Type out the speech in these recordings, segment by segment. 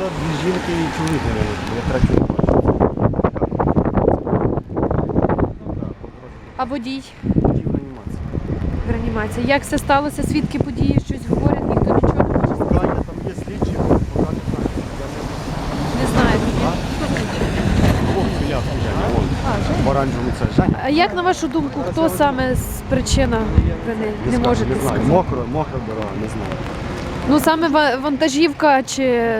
то дві жінки і чоловік, я бачу. А водій в реанімації. в реанімації. Як це сталося? Свідки події щось говорять, ніхто нічого не може сказати. Там є слідчі, поки не знаю. Я Не біля, В оранжевому це Женя. А як на вашу думку, хто саме з причина вини? Не скажу, можете не знаю. сказати. Мокро, мокра дорога, не знаю. Ну саме ва- вантажівка чи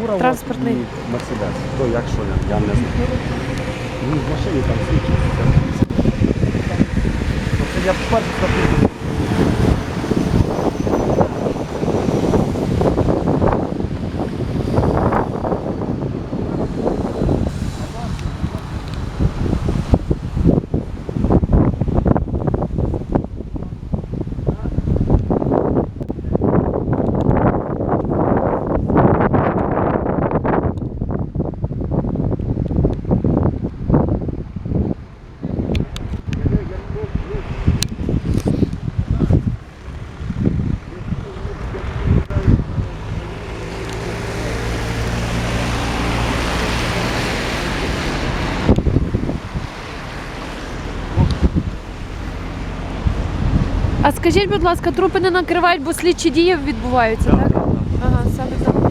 Фура Транспортний. і Мерседес. То як що, я, я не знаю. Ну, в машині там свідчиться. Це я перший А скажіть, будь ласка, трупи не накривають, бо слідчі дії відбуваються, так? Ага, саме так.